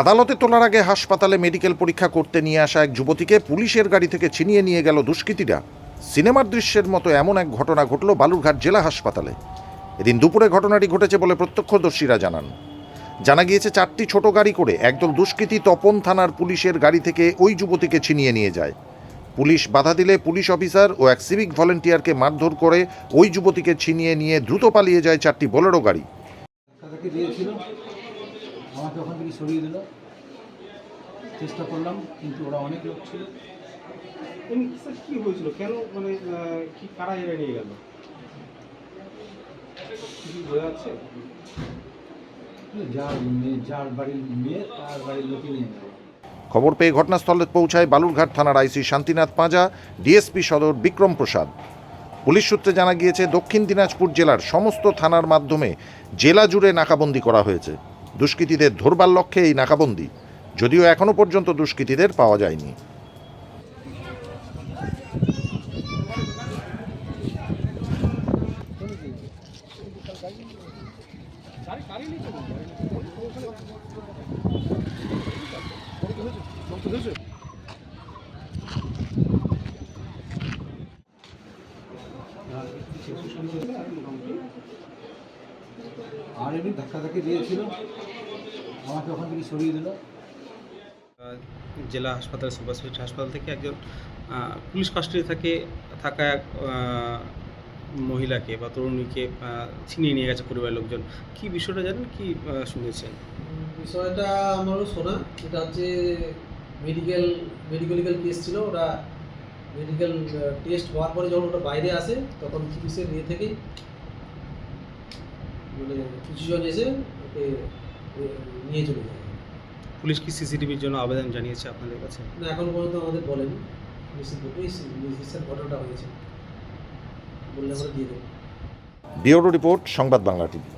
আদালতে তোলার আগে হাসপাতালে মেডিকেল পরীক্ষা করতে নিয়ে আসা এক যুবতীকে পুলিশের গাড়ি থেকে ছিনিয়ে নিয়ে গেল দুষ্কৃতীরা। সিনেমার দৃশ্যের মতো এমন এক ঘটনা ঘটল বালুরঘাট জেলা হাসপাতালে। এদিন দুপুরে ঘটনাটি ঘটেছে বলে প্রত্যক্ষদর্শীরা জানান। জানা গিয়েছে, চারটি ছোট গাড়ি করে একদল দুষ্কৃতী তপন থানার পুলিশের গাড়ি থেকে ওই যুবতীকে ছিনিয়ে নিয়ে যায়। পুলিশ বাধা দিলে পুলিশ অফিসার ও এক সিভিক ভলেন্টিয়ারকে মারধর করে ওই যুবতীকে ছিনিয়ে নিয়ে দ্রুত পালিয়ে যায় চারটি বোলেরো গাড়ি। আমাকে ওখান থেকে সরিয়ে দিল। চেষ্টা করলাম কিন্তু ওরা অনেক লোক ছিল। কি হয়েছিল? কেন মানে কি কারা এরা নিয়ে গেল? কিছু বোঝা যাচ্ছে? যার যার বাড়ির মেয়ে তার বাড়ির লোকে নিয়ে গেল। খবর পেয়ে ঘটনাস্থলে পৌঁছায় বালুরঘাট থানার আইসি শান্তিনাথ পাঁজা ডিএসপি সদর বিক্রম প্রসাদ। পুলিশ সূত্রে জানা গিয়েছে দক্ষিণ দিনাজপুর জেলার সমস্ত থানার মাধ্যমে জেলা জুড়ে নাকাবন্দি করা হয়েছে। দুষ্কৃতীদের ধরবার লক্ষ্যে এই নাকাবন্দি। যদিও এখনও পর্যন্ত দুষ্কৃতীদের পাওয়া যায়নি। আর এমনি ধাক্কা ধাক্কি দিয়েছিল। আমাকে ওখান থেকে সরিয়ে দিল। জেলা হাসপাতাল সুপার স্পেশালিটি হাসপাতাল থেকে একজন পুলিশ কাস্টাডি থাকে থাকা এক মহিলাকে বা তরুণীকে ছিনিয়ে নিয়ে গেছে পরিবারের লোকজন। কি বিষয়টা জানেন? কি শুনেছেন? বিষয়টা আমারও শোনা। এটা হচ্ছে মেডিকেল মেডিকেলিক্যাল কেস ছিল। ওরা মেডিকেল টেস্ট হওয়ার পরে যখন ওটা বাইরে আসে তখন পুলিশের ইয়ে থেকেই মানে কিছুজন এসে ওকে নিয়ে চলে যায়। পুলিশ কি সিসিটিভির জন্য আবেদন জানিয়েছে আপনাদের কাছে? না এখন পর্যন্ত আমাদের বলেনি। নিশ্চিত নিশ্চিত ঘটনাটা হয়েছে। বললে আমরা দিয়ে দেবো। ব্যুরো রিপোর্ট সংবাদ বাংলা টিভি।